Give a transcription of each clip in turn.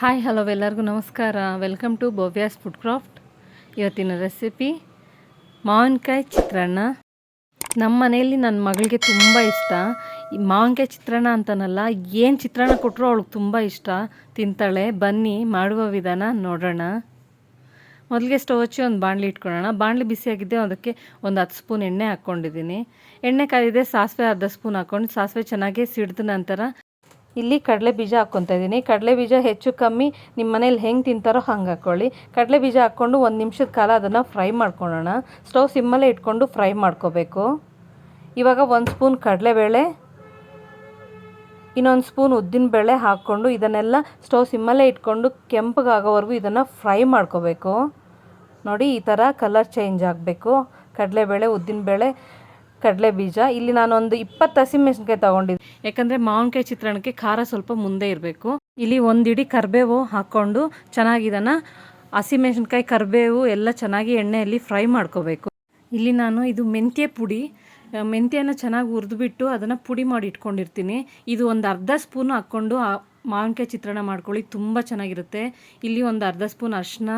Hi hello ಎಲ್ಲರಿಗೂ ನಮಸ್ಕಾರ welcome to Bhavya's food craft ಇವತ್ತಿನ ರೆಸಿಪಿ ಮಾವಿನಕಾಯಿ ಚಿತ್ರಾನ್ನ ನಮ್ಮ ಮನೆಯಲ್ಲಿ ನನ್ನ ಮಗಳಿಗೆ ತುಂಬ ಇಷ್ಟ ಈ ಮಾವಿನಕಾಯಿ ಚಿತ್ರಾನ್ನ ಅಂತನಲ್ಲ ಏನು ಚಿತ್ರಾನ್ನ ಕೊಟ್ಟರು ಅವಳಿಗೆ ತುಂಬ ಇಷ್ಟ ತಿಂತಾಳೆ ಬನ್ನಿ ಮಾಡುವ ವಿಧಾನ ನೋಡೋಣ ಮೊದಲಿಗೆ ಸ್ಟವ್ ಹಚ್ಚಿ ಒಂದು ಬಾಣಲಿ ಇಟ್ಕೊಳ್ಳೋಣ ಬಾಣಲಿ ಬಿಸಿಯಾಗಿದ್ದೆ ಅದಕ್ಕೆ ಒಂದು ಹತ್ತು ಸ್ಪೂನ್ ಎಣ್ಣೆ ಹಾಕ್ಕೊಂಡಿದ್ದೀನಿ ಎಣ್ಣೆ ಕಾಯಿದೆ ಸಾಸಿವೆ ಅರ್ಧ ಸ್ಪೂನ್ ಹಾಕ್ಕೊಂಡು ಸಾಸಿವೆ ಚೆನ್ನಾಗಿ ಸಿಡಿದ ನಂತರ ಇಲ್ಲಿ ಕಡಲೆ ಬೀಜ ಹಾಕ್ಕೊತಾ ಇದ್ದೀನಿ. ಕಡಲೆ ಬೀಜ ಹೆಚ್ಚು ಕಮ್ಮಿ ನಿಮ್ಮ ಮನೇಲಿ ಹೆಂಗೆ ತಿಂತಾರೋ ಹಂಗೆ ಹಾಕ್ಕೊಳ್ಳಿ ಕಡಲೆ ಬೀಜ ಹಾಕ್ಕೊಂಡು ಒಂದು ನಿಮಿಷದ ಕಾಲ ಅದನ್ನು ಫ್ರೈ ಮಾಡ್ಕೊಳ್ಳೋಣ. ಸ್ಟವ್ ಸಿಮ್ಮಲ್ಲೇ ಇಟ್ಕೊಂಡು ಫ್ರೈ ಮಾಡ್ಕೋಬೇಕು. ಇವಾಗ ಒಂದು ಸ್ಪೂನ್ ಕಡಲೆಬೇಳೆ ಇನ್ನೊಂದು ಸ್ಪೂನ್ ಉದ್ದಿನ ಬೇಳೆ ಹಾಕ್ಕೊಂಡು ಇದನ್ನೆಲ್ಲ ಸ್ಟವ್ ಸಿಮ್ಮಲ್ಲೇ ಇಟ್ಕೊಂಡು ಕೆಂಪಗಾಗೋವರೆಗೂ ಇದನ್ನು ಫ್ರೈ ಮಾಡ್ಕೋಬೇಕು. ನೋಡಿ, ಈ ಥರ ಕಲರ್ ಚೇಂಜ್ ಆಗಬೇಕು. ಕಡಲೆಬೇಳೆ ಉದ್ದಿನಬೇಳೆ ಕಡಲೆ ಬೀಜ. ಇಲ್ಲಿ ನಾನೊಂದು ಇಪ್ಪತ್ತು ಹಸಿಮೆಣ್ಸಿನ್ಕಾಯಿ ತೊಗೊಂಡಿದ್ದೆ ಯಾಕಂದರೆ ಮಾವಿನಕಾಯಿ ಚಿತ್ರಾನ್ನಕ್ಕೆ ಖಾರ ಸ್ವಲ್ಪ ಮುಂದೆ ಇರಬೇಕು. ಇಲ್ಲಿ ಒಂದಿಡಿ ಕರಿಬೇವು ಹಾಕ್ಕೊಂಡು ಚೆನ್ನಾಗಿ ಇದನ್ನು ಹಸಿಮೆಣಸಿನ್ಕಾಯಿ, ಕರಿಬೇವು ಎಲ್ಲ ಚೆನ್ನಾಗಿ ಎಣ್ಣೆಯಲ್ಲಿ ಫ್ರೈ ಮಾಡ್ಕೋಬೇಕು. ಇಲ್ಲಿ ನಾನು ಇದು ಮೆಂತ್ಯ ಪುಡಿ. ಮೆಂತ್ಯನ ಚೆನ್ನಾಗಿ ಹುರಿದ್ಬಿಟ್ಟು ಅದನ್ನು ಪುಡಿ ಮಾಡಿ ಇಟ್ಕೊಂಡಿರ್ತೀನಿ. ಇದು ಒಂದು ಅರ್ಧ ಸ್ಪೂನ್ ಹಾಕ್ಕೊಂಡು ಮಾವಿನಕಾಯಿ ಚಿತ್ರಾನ್ನ ಮಾಡ್ಕೊಳ್ಳಿ, ತುಂಬ ಚೆನ್ನಾಗಿರುತ್ತೆ. ಇಲ್ಲಿ ಒಂದು ಅರ್ಧ ಸ್ಪೂನ್ ಅರಿಶಿನ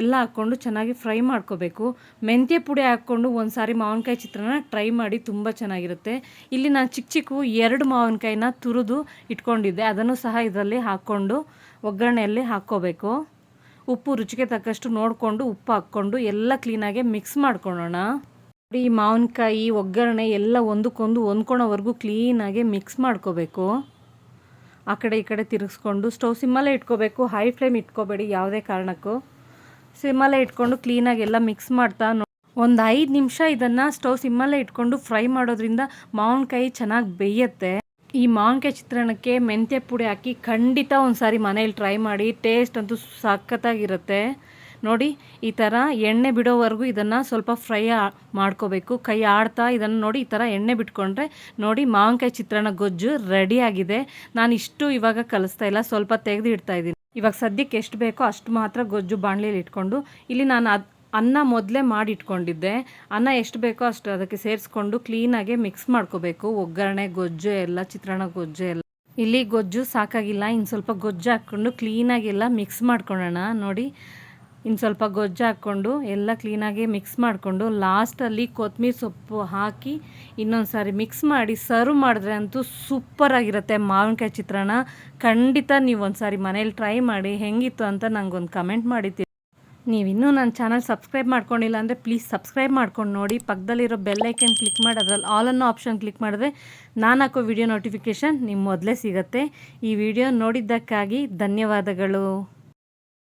ಎಲ್ಲ ಹಾಕ್ಕೊಂಡು ಚೆನ್ನಾಗಿ ಫ್ರೈ ಮಾಡ್ಕೋಬೇಕು. ಮೆಂತ್ಯ ಪುಡಿ ಹಾಕ್ಕೊಂಡು ಒಂದು ಸಾರಿ ಮಾವಿನಕಾಯಿ ಚಿತ್ರಾನ್ನ ಟ್ರೈ ಮಾಡಿ ತುಂಬ ಚೆನ್ನಾಗಿರುತ್ತೆ. ಇಲ್ಲಿ ನಾನು ಚಿಕ್ಕ ಚಿಕ್ಕ ಎರಡು ಮಾವಿನಕಾಯಿನ ತುರಿದು ಇಟ್ಕೊಂಡಿದ್ದೆ. ಅದನ್ನು ಸಹ ಇದರಲ್ಲಿ ಹಾಕ್ಕೊಂಡು ಒಗ್ಗರಣೆಯಲ್ಲಿ ಹಾಕ್ಕೋಬೇಕು. ಉಪ್ಪು ರುಚಿಗೆ ತಕ್ಕಷ್ಟು ನೋಡಿಕೊಂಡು ಉಪ್ಪು ಹಾಕ್ಕೊಂಡು ಎಲ್ಲ ಕ್ಲೀನಾಗಿ ಮಿಕ್ಸ್ ಮಾಡ್ಕೊಳ್ಳೋಣ. ಈ ಮಾವಿನಕಾಯಿ ಒಗ್ಗರಣೆ ಎಲ್ಲ ಒಂದಕ್ಕೊಂದು ಹೊಂದ್ಕೊಳೋವರೆಗೂ ಕ್ಲೀನಾಗಿ ಮಿಕ್ಸ್ ಮಾಡ್ಕೋಬೇಕು. ಆ ಕಡೆ ಈ ಕಡೆ ತಿರುಗಿಸ್ಕೊಂಡು ಸ್ಟವ್ ಸಿಮ್ಮಲ್ಲೇ ಇಟ್ಕೋಬೇಕು. ಹೈ ಫ್ಲೇಮ್ ಇಟ್ಕೋಬೇಡಿ ಯಾವುದೇ ಕಾರಣಕ್ಕೂ. ಸಿಮ್ಮಲ್ಲೇ ಇಟ್ಕೊಂಡು ಕ್ಲೀನಾಗಿ ಎಲ್ಲ ಮಿಕ್ಸ್ ಮಾಡ್ತಾ ಒಂದು ಐದು ನಿಮಿಷ ಇದನ್ನು ಸ್ಟವ್ ಸಿಮ್ಮಲ್ಲೇ ಇಟ್ಕೊಂಡು ಫ್ರೈ ಮಾಡೋದ್ರಿಂದ ಮಾವಿನಕಾಯಿ ಚೆನ್ನಾಗಿ ಬೇಯುತ್ತೆ. ಈ ಮಾವಿನಕಾಯಿ ಚಿತ್ರಾನ್ನಕ್ಕೆ ಮೆಂತ್ಯ ಪುಡಿ ಹಾಕಿ ಖಂಡಿತ ಒಂದು ಸಾರಿ ಮನೇಲಿ ಟ್ರೈ ಮಾಡಿ, ಟೇಸ್ಟ್ ಅಂತೂ ಸಖತ್ತಾಗಿರುತ್ತೆ. ನೋಡಿ, ಈ ಥರ ಎಣ್ಣೆ ಬಿಡೋವರೆಗೂ ಇದನ್ನು ಸ್ವಲ್ಪ ಫ್ರೈ ಮಾಡ್ಕೋಬೇಕು. ಕೈ ಆಡ್ತಾ ಇದನ್ನು ನೋಡಿ ಈ ಥರ ಎಣ್ಣೆ ಬಿಟ್ಕೊಂಡ್ರೆ ನೋಡಿ ಮಾವಿನಕಾಯಿ ಚಿತ್ರಾನ್ನ ಗೊಜ್ಜು ರೆಡಿಯಾಗಿದೆ ನಾನು ಇಷ್ಟು ಇವಾಗ ಕಲಿಸ್ತಾ ಇಲ್ಲ, ಸ್ವಲ್ಪ ತೆಗೆದು ಇಡ್ತಾ ಇದ್ದೀನಿ. ಇವಾಗ ಸದ್ಯಕ್ಕೆ ಎಷ್ಟು ಬೇಕೋ ಅಷ್ಟು ಮಾತ್ರ ಗೊಜ್ಜು ಬಾಣಲಿಯಲ್ಲಿ ಇಟ್ಕೊಂಡು ಇಲ್ಲಿ ನಾನು ಅದು ಅನ್ನ ಮೊದಲೇ ಮಾಡಿ ಇಟ್ಕೊಂಡಿದ್ದೆ ಅನ್ನ ಎಷ್ಟು ಬೇಕೋ ಅಷ್ಟು ಅದಕ್ಕೆ ಸೇರಿಸ್ಕೊಂಡು ಕ್ಲೀನಾಗೆ ಮಿಕ್ಸ್ ಮಾಡ್ಕೋಬೇಕು. ಒಗ್ಗರಣೆ, ಗೊಜ್ಜು ಎಲ್ಲ, ಚಿತ್ರಾನ್ನ ಗೊಜ್ಜು ಎಲ್ಲ. ಇಲ್ಲಿ ಗೊಜ್ಜು ಸಾಕಾಗಿಲ್ಲ. ಇನ್ನು ಸ್ವಲ್ಪ ಗೊಜ್ಜು ಹಾಕ್ಕೊಂಡು ಕ್ಲೀನಾಗೆಲ್ಲ ಮಿಕ್ಸ್ ಮಾಡ್ಕೊಳ್ಳೋಣ. ನೋಡಿ ಇನ್ನು ಸ್ವಲ್ಪ ಗೊಜ್ಜು ಹಾಕ್ಕೊಂಡು ಎಲ್ಲ ಕ್ಲೀನಾಗಿ ಮಿಕ್ಸ್ ಮಾಡಿಕೊಂಡು ಲಾಸ್ಟಲ್ಲಿ ಕೊತ್ತಂಬರಿ ಸೊಪ್ಪು ಹಾಕಿ ಇನ್ನೊಂದು ಸಾರಿ ಮಿಕ್ಸ್ ಮಾಡಿ ಸರ್ವ್ ಮಾಡಿದ್ರೆ ಅಂತೂ ಸೂಪರಾಗಿರುತ್ತೆ ಮಾವಿನಕಾಯಿ ಚಿತ್ರಾನ್ನ. ಖಂಡಿತ ನೀವು ಒಂದು ಸಾರಿ ಮನೇಲಿ ಟ್ರೈ ಮಾಡಿ ಹೆಂಗಿತ್ತು ಅಂತ ನನಗೊಂದು ಕಮೆಂಟ್ ಮಾಡಿದ್ದೀರಿ. ನೀವಿನ್ನೂ ನನ್ನ ಚಾನಲ್ ಸಬ್ಸ್ಕ್ರೈಬ್ ಮಾಡ್ಕೊಂಡಿಲ್ಲ ಅಂದರೆ ಪ್ಲೀಸ್ ಸಬ್ಸ್ಕ್ರೈಬ್ ಮಾಡ್ಕೊಂಡು ನೋಡಿ. ಪಕ್ಕದಲ್ಲಿರೋ ಬೆಲ್ ಐಕನ್ ಕ್ಲಿಕ್ ಮಾಡಿ, ಅದರಲ್ಲಿ ಆಲ್ ಅನ್ನೋ ಆಪ್ಷನ್ ಕ್ಲಿಕ್ ಮಾಡಿದ್ರೆ ನಾನು ಹಾಕೋ ವಿಡಿಯೋ ನೋಟಿಫಿಕೇಷನ್ ನಿಮ್ಮ ಮೊದಲೇ ಸಿಗುತ್ತೆ. ಈ ವಿಡಿಯೋ ನೋಡಿದ್ದಕ್ಕಾಗಿ ಧನ್ಯವಾದಗಳು.